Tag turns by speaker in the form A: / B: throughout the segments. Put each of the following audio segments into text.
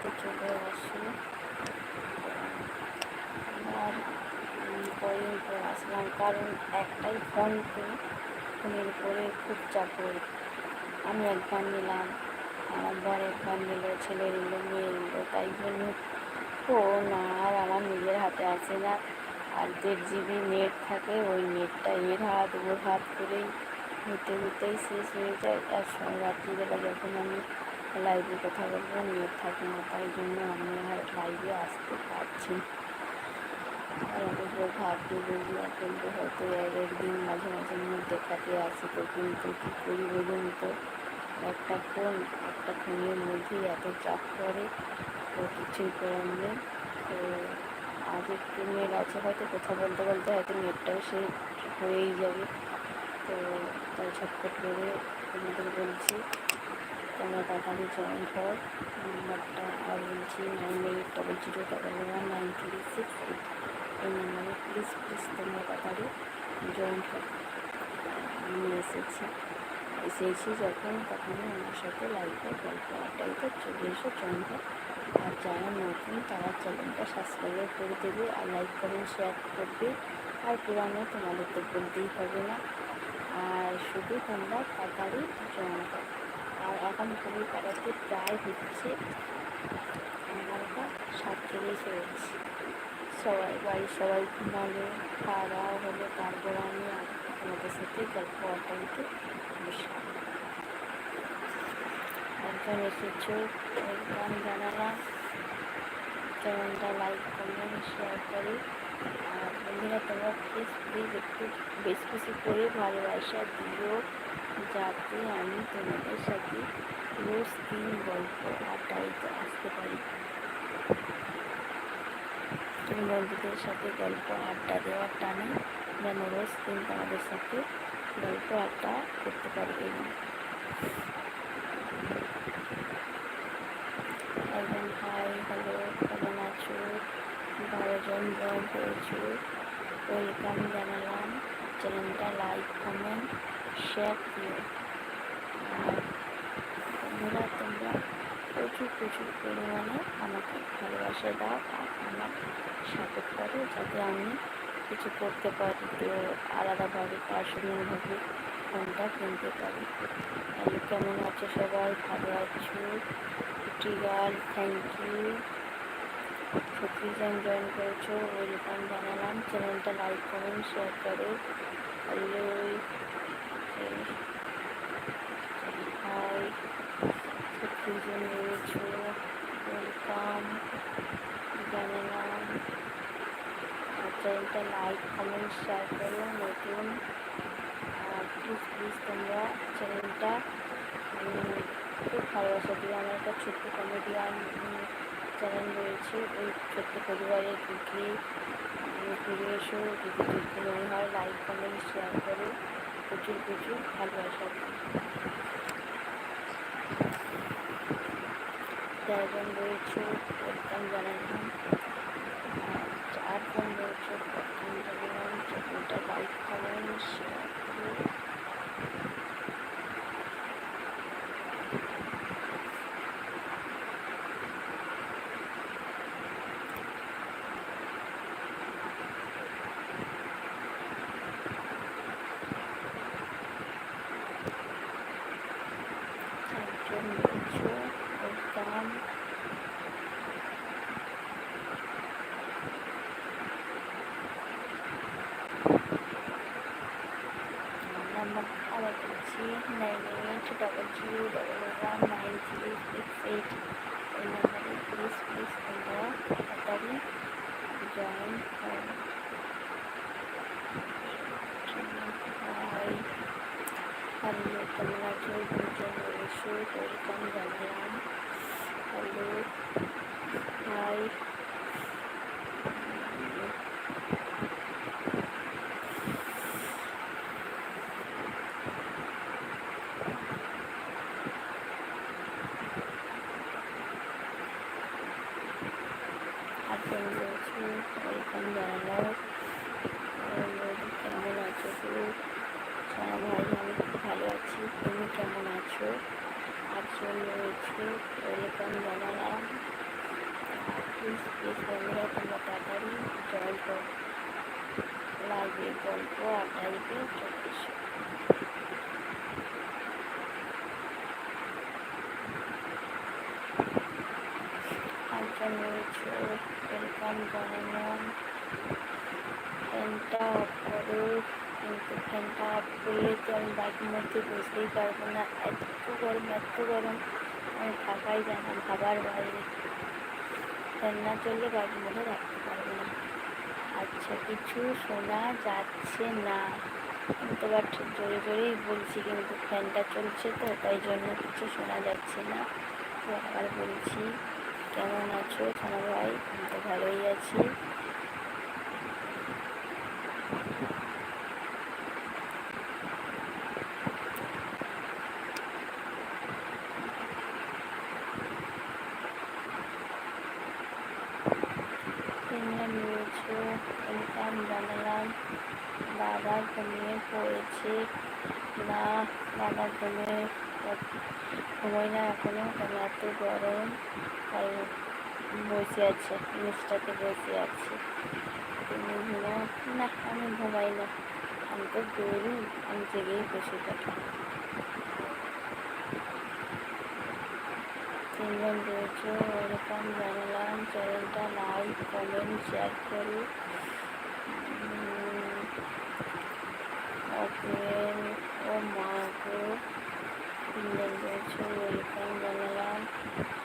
A: দিতে চলে আসো। আর কয়েকদিন পর আসলাম, কারণ একটাই ফোন তো ফোনের উপরে খুব চাপ আমি একবার নিলাম আমার বর একবার নিল, ছেলে নিল, মেয়ে নিল, তাই জন্য ফোন আর আমার নিজের হাতে আসে না। আর দেড় জিবি নেট থাকে, ওই নেটটা এর হাত, ওর হাত করেই হতে হতেই শেষ হয়ে যায়। আর রাত্রিবেলা যখন আমি লাইভে কথা বলব নেট থাকে না, তাই জন্য আমি আর লাইভে আসতে পারছি আর কিন্তু হয়তো এক একদিন মাঝে মাঝে মধ্যে কাটে আসি তো, কিন্তু কী করি বলুন তো? একটা ফোন একটা ফোনের মধ্যেই এত চাপ পড়ে, তো কিছুই করার নেই। তো আজ একটু নেট আছে হয়তো, কথা বলতে বলতে হয়তো নেটটাও সে হয়েই যাবে। তো তাই ছটফট করে বলছি। তোমরা তাড়াতাড়ি জয়েন হও। নাম্বারটা আর বলছি nine eight double zero double one nine three six eight এই নাম্বারে প্লিজ প্লিজ তোমরা তাড়াতাড়ি জয়েন হও। আমি এসেছি। এসেছি যখন তখনই আমার সাথে লাইভে গল্প আড্ডাইতে চলে এসে জয়েন হয় আর যারা নতুন তারা চ্যানেলটা সাবস্ক্রাইব করে দেবে আর লাইক কমেন্ট শেয়ার করবে। আর পুরানো তোমাদের তো বলতেই হবে না। আর শুধু তোমরা তাড়াতাড়ি জয়েন করো। আর এখন ঘড়ি কাটাতে প্রায় হচ্ছে এগারোটা সাতচল্লিশ হয়েছে। সবাই বাড়ির সবাই ঘুমালো খাওয়া দাওয়া হলো, তারপর আমি আমাদের সাথে গল্প বসলাম। একজন এসেছ ওয়েলকাম জানালাম চ্যানেলটা লাইক কমেন্ট শেয়ার করে। আর বন্ধুরা, তোমরা প্লিজ প্লিজ একটু বেশি বেশি করে ভালোবাসা দিও। যাতে আমি তোমাদের সাথে রোজ দিন গল্প আড্ডাইতে আসতে পারি। তুমি বন্ধুদের সাথে গল্প আড্ডা দেওয়ার টানে যেন রোজ দিন তোমাদের সাথে গল্প আড্ডা করতে পারি এই একজন হাই, হ্যালো, কেমন আছো? বারো জন জয়েন করেছ। ওয়েলকাম জানালাম। চ্যানেলটা লাইক কমেন্ট শেয়ার দিও বন্ধুরা, তোমরা প্রচুর প্রচুর পরিমাণে আমাকে ভালোবাসা দাও আর আমার সাপোর্ট করো যাতে আমি কিছু করতে পারি, তো আলাদাভাবে পার্সোনালভাবে ফোনটা কিনতে পারি। তাহলে কেমন আছো সবাই? ভালো আছো? গার্ল থ্যাংক ইউ ছত্রিশ জন জয়েন করেছ ওয়েলকাম জানালাম। চ্যানেলটা লাইক কমেন্ট শেয়ার করো। হ্যালো। হাই জন রয়েছো ওয়েলকাম জানালাম চ্যানেলটা লাইক কমেন্ট শেয়ার করো নতুন প্লিজ প্লিজ তোমরা চ্যানেলটা খুব ভালোবাসা দিয়ে আমার একটা ছোট্ট কমেডিয়ান চ্যানেল রয়েছে ওই ছোট্ট পরিবারে ঢুকে ঘুরে এসো যদি মনে হয় লাইক কমেন্ট শেয়ার করো প্রচুর প্রচুর ভালোবাসা চারজন রয়েছে, প্রত্যাম জানালাম চারজন রয়েছে, প্রত্যাম জানালাম চ্যানেলটা বাইক খাবেন শেয়ার করো একজন রয়েছে ওয়েলকাম নাম্বার আবার বলছি nine eight double zero double one nine three six eight এই নাম্বারে প্লিজ প্লিজ তোমরা তাড়াতাড়ি জয়েন করো হাই হ্যালো কেমন আছো দুজন এসো ওয়েলকাম জানালাম হ্যালো হাই আটজন রয়েছে ওয়েলকাম জানালো কেমন আছো তুমি সোনা ভাই আমি খুব ভালো আছি তুমি কেমন আছো আটজন রয়েছে ওয়েলকাম জানালাম প্লিজ প্লিজ বন্ধুরা তোমরা তাড়াতাড়ি জয়েন করো লাইভে গল্প আড্ডাইতে চব্বিশশো ওয়েলকাম জানালাম ফ্যানটা অফ করো কিন্তু ফ্যানটা অফ করলে তো আমি বাড়ির মধ্যে বুঝতেই পারব না এত গরম এত গরম আমি থাকাই যায় না ভাবার বাইরে। ফ্যান না চললে বাড়ির মধ্যে থাকতে পারব না। আচ্ছা কিছু শোনা যাচ্ছে না। কিন্তু বাট জোরে জোরেই বলছি, কিন্তু ফ্যানটা চলছে তো, তাই জন্য কিছু শোনা যাচ্ছে না। তো আবার বলছি। কেমন আছো? সোনা ভাই আমি তো ভালোই আছি। ইনকাম জানালাম? পড়েছে। না বাবা ঘুমিয়ে ঘুমোই না এখনও, কারণ এত গরম, তাই বসে আছে, নিচটাতে বসে আছে। না আমি ঘুমাই না। আমি তো গরু আমি জেগেই বসে থাকি। তিনজন রয়েছে ওরকম জানালাম, চ্যানেলটা লাইক কমেন্ট শেয়ার করি। ওপেন রয়েছে ওয়েলকাম জানালাম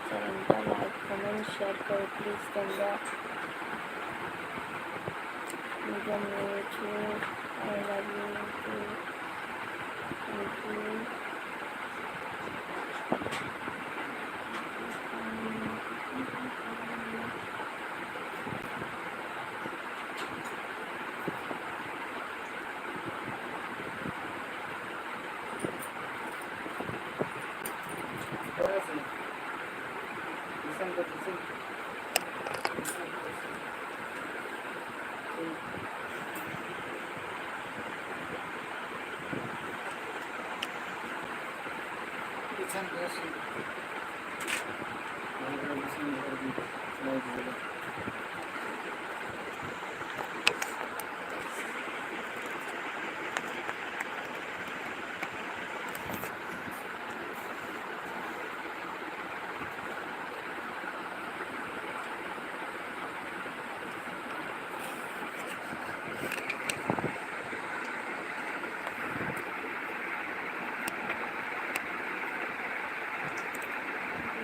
A: চ্যানেলটা লাইক কমেন্ট শেয়ার করো প্লিজ তোমরা তিনজন রয়েছে I love you thank you
B: Listen, listen. Listen, listen.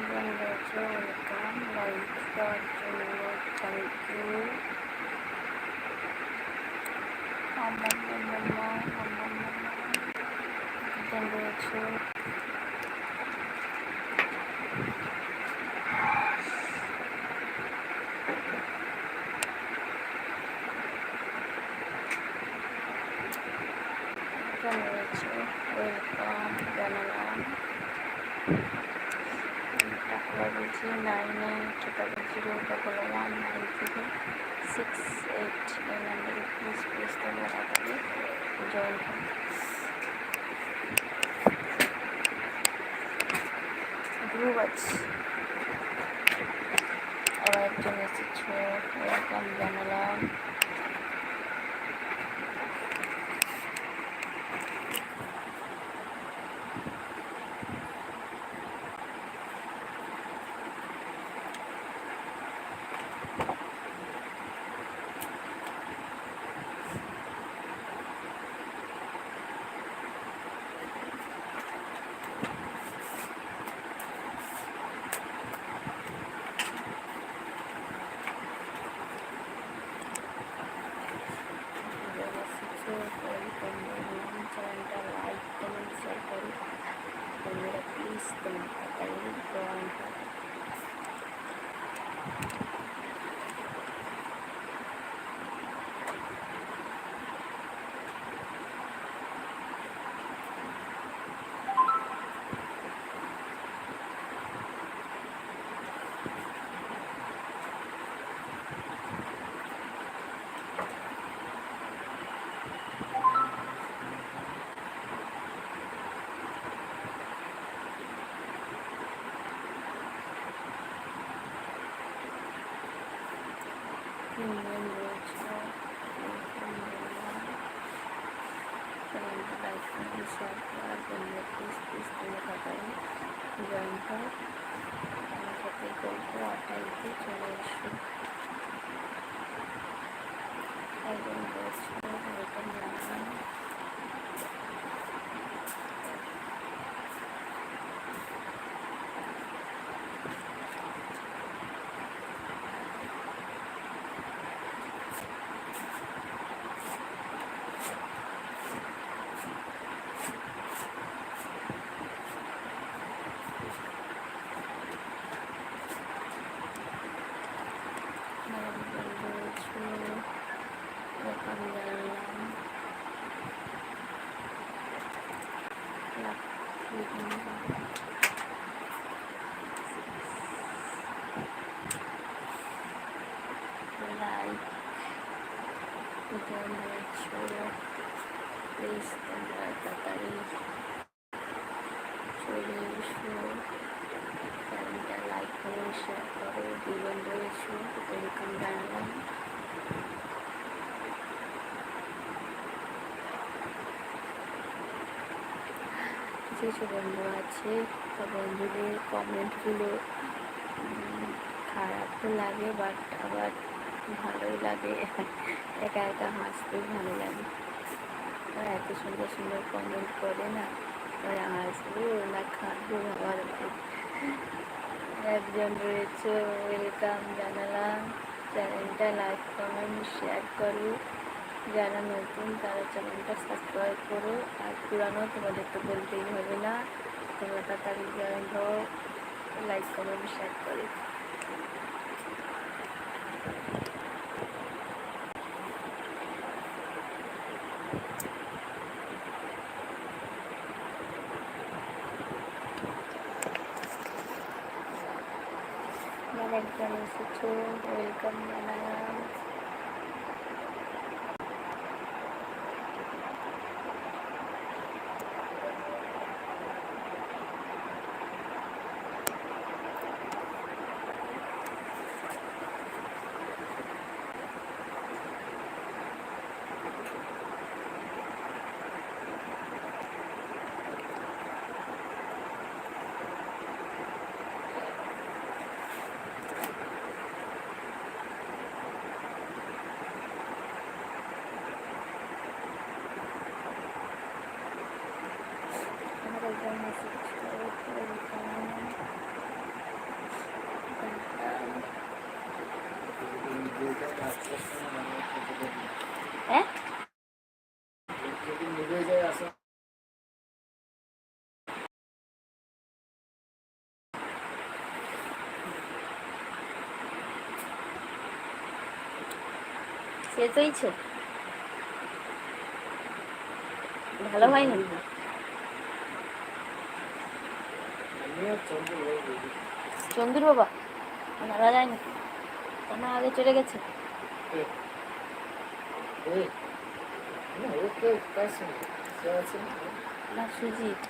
A: তিনজন রয়েছে ওয়েলকাম লাইক দেওয়ার জন্য থ্যাংক ইউ আমার রয়েছে একজন রয়েছে ওয়েলকাম জানালাম টাকা বলছি nine eight double zero double one nine থেকে সিক্স এইট এই নাম্বারে প্লিজ প্লিজ তোমরা তাড়াতাড়ি জয়েন করো ধ্রুব আছে আবার একজন এসেছ ওয়েলকাম জানালাম Kristen Pataligon. লাইক করুন শেয়ার করার জন্য প্লিজ প্লিজ তোমরা তাড়াতাড়ি জয়েন করো আমার সাথে গল্প আড্ডাইতে চলে এসো একজন রয়েছে ওয়েলকাম জানালাম একজন রয়েছে ওয়েলকাম জানালাম লাইক জন রয়েছে প্লিজ তোমরা তাড়াতাড়ি চলে এসো চ্যানেলটা লাইক করো শেয়ার করো দুজন রয়েছে ওয়েলকাম জানালাম কিছু বন্ধু আছে। তো বন্ধুদের কমেন্টগুলো খারাপ তো লাগে বাট আবার ভালোই লাগে। একা একা হাসতেও ভালো লাগে। আর এত সুন্দর সুন্দর কমেন্ট করে না, ওরা হাসবো না খাব আবার একজন রয়েছে, ওয়েলকাম জানালাম। চ্যানেলটা লাইক কমেন্ট শেয়ার করো যারা নতুন, তারা চ্যানেলটা সাবস্ক্রাইব করো। আর পুরানো তোমাদের তো বলতেই হবে না, তোমরা তাড়াতাড়ি জয়েন হও লাইক কমেন্ট শেয়ার করে। একজন এসেছ ওয়েলকাম জানালাম আমার একজন এসেছ ওয়েলকাম হ্যাঁ
B: যদি নিভে যায় আসা
A: শেষ হয়েছে ভালো হয়নি
B: চন্দ্র হয়ে
A: বাবা মারা যায়নি কেন আগে চলে গেছে
B: এই না ওকে কার সঙ্গে সে আছে না
A: না সুজিত